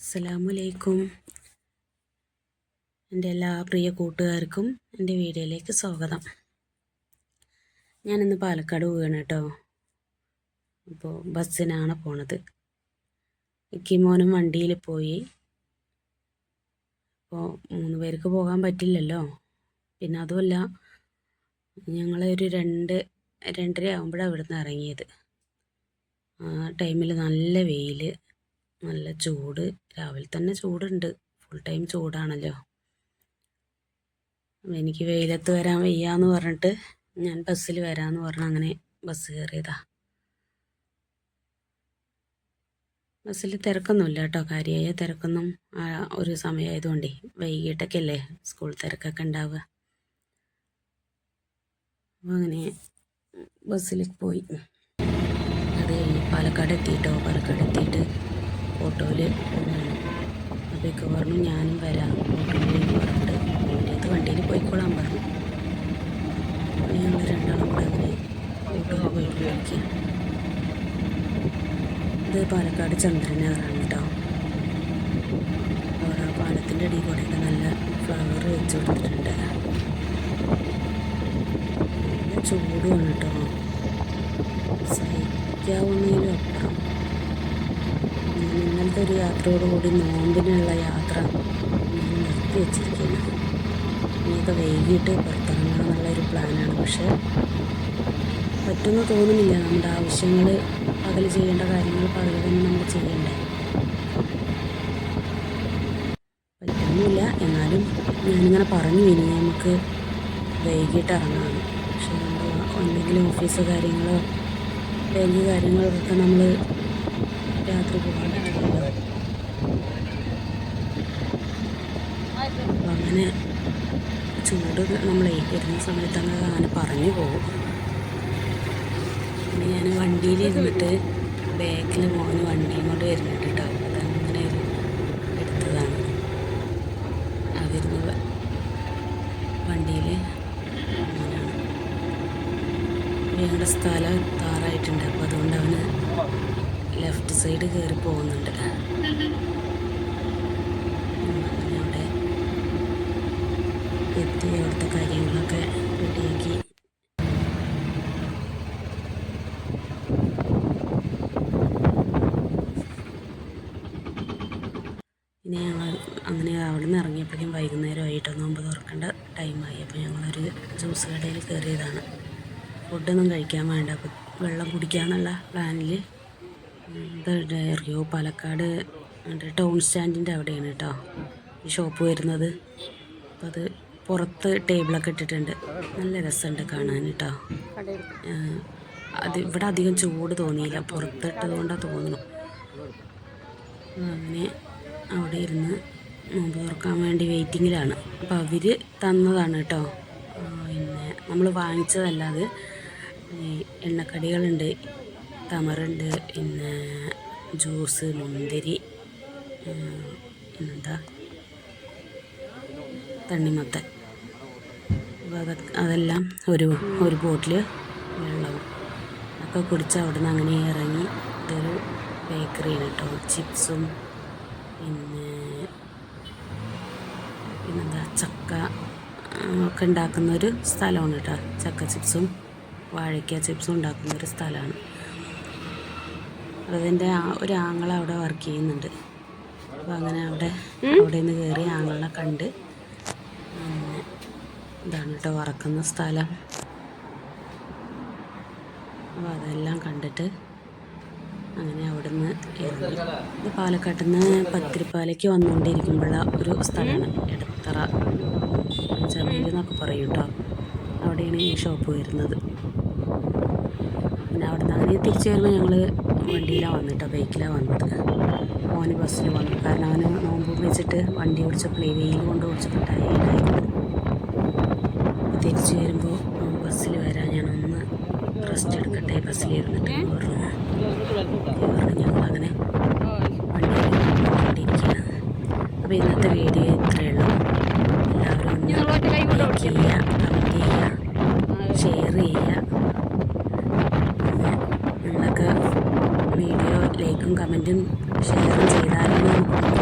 അസ്സലാമലൈക്കും. എന്റെ എല്ലാ പ്രിയ കൂട്ടുകാർക്കും എന്റെ വീഡിയോയിലേക്ക് സ്വാഗതം. ഞാനിന്ന് പാലക്കാട് പോവുകയാണ് കേട്ടോ. അപ്പോൾ ബസ്സിനാണ് പോണത്. കിമോനും വണ്ടിയിൽ പോയി. അപ്പോൾ മൂന്ന് പേർക്ക് പോകാൻ പറ്റില്ലല്ലോ. പിന്നെ അതുമല്ല ഒരു രണ്ട് രണ്ടര ആകുമ്പോഴാണ് ഇവിടുന്ന് ഇറങ്ങിയത്. ആ ടൈമിൽ നല്ല വെയിൽ നല്ല ചൂട്. രാവിലെ തന്നെ ചൂടുണ്ട്. ഫുൾ ടൈം ചൂടാണല്ലോ. എനിക്ക് വെയിലത്ത് വരാൻ വയ്യാന്ന് പറഞ്ഞിട്ട് ഞാൻ ബസ്സിൽ വരാമെന്ന് പറഞ്ഞ് അങ്ങനെ ബസ് കയറിയതാ ബസ്സിൽ തിരക്കൊന്നുമില്ല കേട്ടോ. കാര്യമായ തിരക്കൊന്നും ഒരു സമയമായതുകൊണ്ടേ. വൈകിട്ടൊക്കെ അല്ലേ സ്കൂൾ തിരക്കൊക്കെ ഉണ്ടാവുക. അപ്പോൾ അങ്ങനെ ബസ്സിലേക്ക് പോയി. അത് പാലക്കാട് എത്തിയിട്ടോ പാലക്കാട് ഓട്ടോയിൽ അതൊക്കെ പറഞ്ഞു ഞാനും വരാം. ഓട്ടോയിൽ പറഞ്ഞിട്ട് അത് വണ്ടിയിൽ പോയിക്കോളാൻ പറഞ്ഞു. അപ്പോൾ ഞങ്ങൾ രണ്ടാളും കൂടെ അങ്ങനെ ഓട്ടോയിൽ പോയിട്ട് നോക്കി ഇത് പാലക്കാട് ചന്ദ്രനഗറാണ് കേട്ടോ അവിടെ ആ പാലത്തിന്റെ അടിയിൽ കൂടെയൊക്കെ നല്ല ഫ്ലവർ വെച്ച് കൊടുത്തിട്ടുണ്ട്. ചൂടുമാണ് കേട്ടോ സഹിക്കാവുന്ന ഞാൻ ഇന്നലത്തെ ഒരു യാത്രയോടുകൂടി നോമ്പിനുള്ള യാത്ര ഞാൻ നിർത്തി വെച്ചിരിക്കുന്നു. ഇനിയൊക്കെ വൈകിട്ട് പുറത്തിറങ്ങണം എന്നുള്ളൊരു പ്ലാനാണ്. പക്ഷേ പറ്റുമെന്ന് തോന്നുന്നില്ല. നമ്മുടെ ആവശ്യങ്ങൾ പകൽ ചെയ്യേണ്ട കാര്യങ്ങൾ പകൽ തന്നെ നമ്മൾ ചെയ്യണ്ടേ? പറ്റുന്നില്ല എന്നാലും ഞാനിങ്ങനെ പറഞ്ഞു. ഇനി നമുക്ക് വൈകിട്ട് ഇറങ്ങാം. പക്ഷേ നമ്മൾ എന്തെങ്കിലും ഓഫീസ് കാര്യങ്ങളോ ബാങ്ക് കാര്യങ്ങളൊക്കെ നമ്മൾ രാത്രി പറ്റില്ലല്ലോ അങ്ങനെ ചൂട് നമ്മൾ വരുന്ന സമയത്ത് അങ്ങ് അങ്ങനെ പറഞ്ഞു പോകും. പിന്നെ ഞാൻ വണ്ടിയിൽ ഇരുന്നിട്ട് ബാക്കിൽ മോന് വണ്ടിയും കൊണ്ട് വരുന്നുണ്ട് കേട്ടോ അതങ്ങനെ എടുത്തതാണ്. ആ വണ്ടിയിൽ ഞങ്ങളുടെ സ്ഥലം താറായിട്ടുണ്ട് ലെഫ്റ്റ് സൈഡ് കയറി പോകുന്നുണ്ട്. അവിടെ എത്തി അവിടുത്തെ കാര്യങ്ങളൊക്കെ റെഡിയാക്കി. ഇനി ഞങ്ങൾ അങ്ങനെ അവിടെ നിന്ന് ഇറങ്ങിയപ്പോഴേക്കും വൈകുന്നേരമായിട്ട് നോമ്പ് തുറക്കേണ്ട ടൈമായി അപ്പോൾ ഞങ്ങളൊരു ജ്യൂസ് കടയിൽ കയറിയതാണ്. ഫുഡൊന്നും കഴിക്കാൻ വേണ്ട. വെള്ളം കുടിക്കാമെന്നുള്ള പ്ലാനിൽ ഇത് അറിയോ പാലക്കാട് മറ്റേ ടൗൺ സ്റ്റാൻഡിന്റെ അവിടെയാണ് കേട്ടോ ഈ ഷോപ്പ് വരുന്നത്. അപ്പോൾ അത് പുറത്ത് ടേബിളൊക്കെ ഇട്ടിട്ടുണ്ട്. നല്ല രസമുണ്ട് കാണാൻ കേട്ടോ അത് ഇവിടെ അധികം ചൂട് തോന്നിയില്ല. പുറത്തിട്ടത് കൊണ്ടാണ് തോന്നുന്നു അങ്ങനെ അവിടെ ഇരുന്ന് നോമ്പ് തുറക്കാൻ വേണ്ടി വെയിറ്റിങ്ങിലാണ് അപ്പം അവർ തന്നതാണ് കേട്ടോ പിന്നെ നമ്മൾ വാങ്ങിച്ചതല്ലാതെ എണ്ണക്കടികളുണ്ട്. തമറുണ്ട് പിന്നെ ജ്യൂസ് മുന്തിരി എന്താ തണ്ണിമത്തൻ. അതെല്ലാം ഒരു ഒരു ബോട്ടിൽ വെള്ളവും. ഒക്കെ കുടിച്ച് അവിടെ നിന്ന് അങ്ങനെ ഇറങ്ങി ഇതൊരു ബേക്കറിയാണ് കേട്ടോ. ചിപ്സും പിന്നെ പിന്നെന്താ? ചക്ക ഒക്കെ ഉണ്ടാക്കുന്ന ഒരു സ്ഥലമാണ് കേട്ടോ. ചക്ക ചിപ്സും വാഴയ്ക്ക ചിപ്സും ഉണ്ടാക്കുന്ന ഒരു സ്ഥലമാണ്. അതിന്റെ ഒരു ആങ്ങള അവിടെ വർക്ക് ചെയ്യുന്നുണ്ട്. അപ്പോൾ അങ്ങനെ അവിടെ അവിടെ നിന്ന് കയറി ആങ്ങളെ കണ്ട് ഇതാണ് കേട്ടോ വറക്കുന്ന സ്ഥലം. അപ്പോൾ അതെല്ലാം കണ്ടിട്ട് അങ്ങനെ അവിടെ നിന്ന് ഇറങ്ങി. ഇത് പാലക്കാട്ടിൽ നിന്ന് പത്തിരിപ്പാലയ്ക്ക് വന്നുകൊണ്ടിരിക്കുമ്പോഴുള്ള ഒരു സ്ഥലമാണ്. എടത്തറ ചമയിൽ എന്നൊക്കെ പറയും കേട്ടോ. അവിടെയാണ് ഈ ഷോപ്പ് വരുന്നത്. പിന്നെ അവിടെ നിന്ന് അങ്ങനെ തിരിച്ചു വരുമ്പോൾ ഞങ്ങൾ വണ്ടിയിലാണ് വന്നിട്ടോ ബൈക്കിലാണ് വന്നത്. ഓന് ബസ്സിൽ വന്നു. കാരണം അവന് നോമ്പ് വെച്ചിട്ട് വണ്ടി ഓടിച്ചപ്പോൾ വെയിൽ കൊണ്ട് ഓടിച്ചപ്പോൾ ടയർഡായിരുന്നു തിരിച്ചു വരുമ്പോൾ ബസ്സിൽ വരാൻ ഞാനൊന്ന് റെസ്റ്റ് എടുക്കട്ടെ ബസ്സിൽ ഇരുന്നിട്ട് പറഞ്ഞു. ഞങ്ങളങ്ങനെ അപ്പോൾ ഇന്നത്തെ വീഡിയോ ഇത്രയേ ഉള്ളൂ. എല്ലാവരും ലൈക്ക് ചെയ്യുക കമന്റ് ചെയ്യുക ഷെയർ ചെയ്യുക നിങ്ങളൊക്കെ വീഡിയോ ലൈക്കും കമന്റും ഷെയറും ചെയ്താലും നമുക്ക്